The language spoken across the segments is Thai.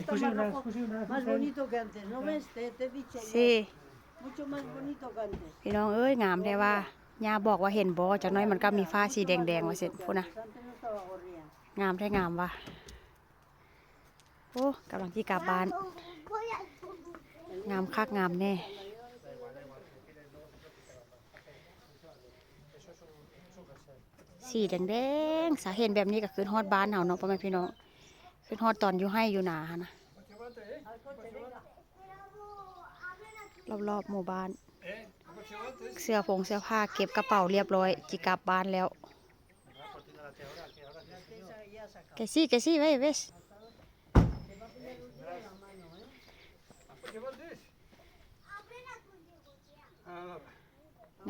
está Scusi más una, rojo, scusi una. más scusi. bonito que antes, ¿no ves? Te, te he dicho yo, สิ mucho más bonito que antes. พี่น้องเอ้ยงามแท้ว่าย่าบอกว่าเห็นบ่จักหน้อยมันก็มีฟ้าสีแดงๆว่าเสร็จพุ่นน่ะ Antes no estaba gorría. งามแท้งามว่ะโอ้กำลังที่กลับบ้าน งามคักงามแน่ สีแดงๆสาเห็นแบบนี้ก็คือฮอดบ้านเฮาเนาะพ่อแม่พี่น้อง คือฮอดตอนอยู่ให้อยู่หนาหั่นะรอบๆหมู่บ้าน เสื้อผงเสื้อผ้าเก็บกระเป๋าเรียบร้อย จิกลับบ้านแล้วเกซี่เกซี่ไว้เวส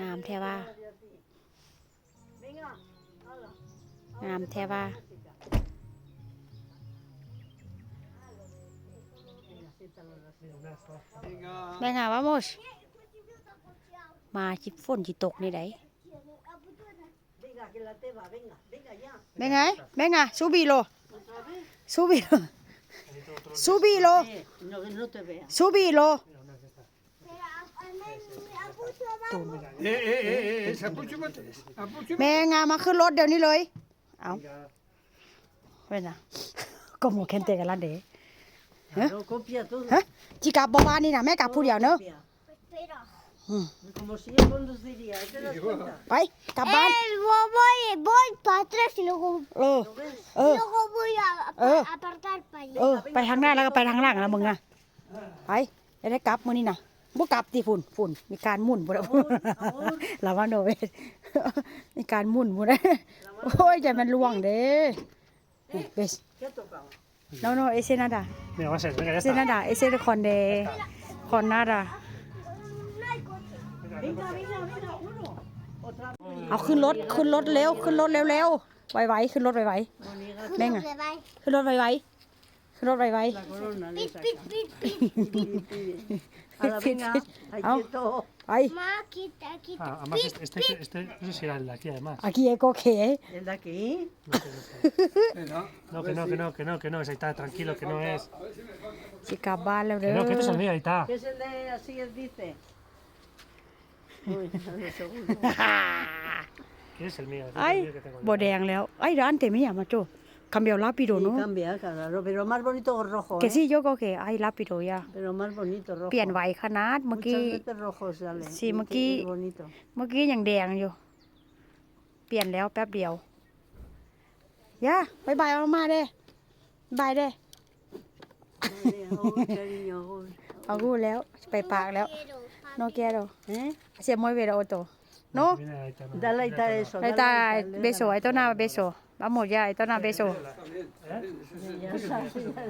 งามแท้ว่างามแท้ว่า แม่งาว่าโมชมาจิฝนจิตกนี่ได Venga, que la teba, venga, venga ya. แม่ไงแม่งาซูบีโล Otra vez. ซูบีโลซูบีโล Eh, no, que no te vea. ซูบีโล Eh, eh, eh, eh, appuntjimate. Appuntjimate. แม่งามาขึ้นรถเดี๋ยวนี้เลย เอาเว้นนะก็หมูแคนเตกันละเด้ Lo copia todo. ฮะจิกลับบ่บ้านนี่นะแม่กลับผู้เดียวเนอะ Copia. อืม Como si yo conduciría, ¿te das cuenta? ไปกลับบ้าน voy, voy, voy para atrás y luego, เออ ¿Lo ves? เออ luego voy a, Eh. a apartar para allá. เออ ไปทางหน้าแล้วก็ไปทางหลังนะมึงอะไปจะได้กลับมื้อนี้นะบ่กลับติฝุ่นฝุ่นมีการหมุนบ่ได้ลาวาโนเวทมีการหมุนบ่ได้โอ้ยใจมันล่วงเด้เบส ¿Qué ha tocado? No no ese nada Mira, va a ser, venga, ya ese está. nada ese de con de con nada Venga, venga, venga, uno. Otra vez. เอาขึ้นรถขึ้นรถเร็วขึ้นรถเร็วๆไวๆขึ้นรถไว Moniga, ๆแม่งอะ Se va. ขึ้นรถไวๆ ขึ้นรถไว la corona le Pit, saca. pit, pit, pit. Pide, pide. Ahora venga, ahí Au. quieto. ๆไป Ma, quita, quita. Ah, además, este, este, este, no sé si era el de aquí, además. aquí เอโกเค ¿El de aquí? No, que no, que no, que no, que no, ese ahí está, tranquilo, que no es. สิกลับบ้านแล้ว Que เด้อ no, que este es el mío, ahí está. ¿Qué es el de así él dice? Uy, dame un segundo. ¿Quién es el mío? Este es ไอ้ el mío que tengo yo. บ่แดงแล้ วไอ้ร้านเต็มอะมาโจคำเดียวลาปิโด Sí, เนาะ cambia, claro, pero más bonito rojo, เก ¿eh? ซี่โยกโอเคไอ้ลาปิโดยา Pero más bonito rojo. เปลี่ยนไวขนาดเมื่อ Muchas กี้ veces rojo sale. Sí, y aquí- qué bonito. เมื่อกี้ยังแดงอยู่ เปลี่ยนแล้วแป๊บเดียวย่าบายบายมาๆเด้บายเด้ Vale, uy, cariño, uy. เอากูแล้ว ไปปากแล้ว Quiero. โนเกโร ¿Eh? เสียมวยเวโรโตโน Viene ahí está, no, Dale ahí mira está todo. eso. ไอ dale ตา ahí está, เบโซไอต้นหน้าเบโซบ้าหมดยาไอต้นหน้าเบโซ Ya sabes, ya-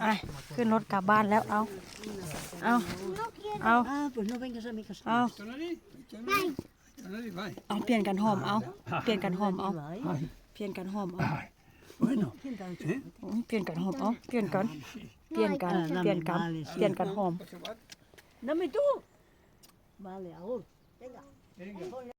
ไอ้ขึ้นรถกลับบ้านแล้วเอาเอาเอา Ah, pues no vengas a mi casa. เอาเอาเปลี่ยนกันหอมเอาเปลี่ยนกันหอมเอา Ay, เปลี่ยนกันหอมเอา Bueno, ¿quién te ha dicho? อืมเปลี่ Dame tú. Vale, ahora. Venga. Venga.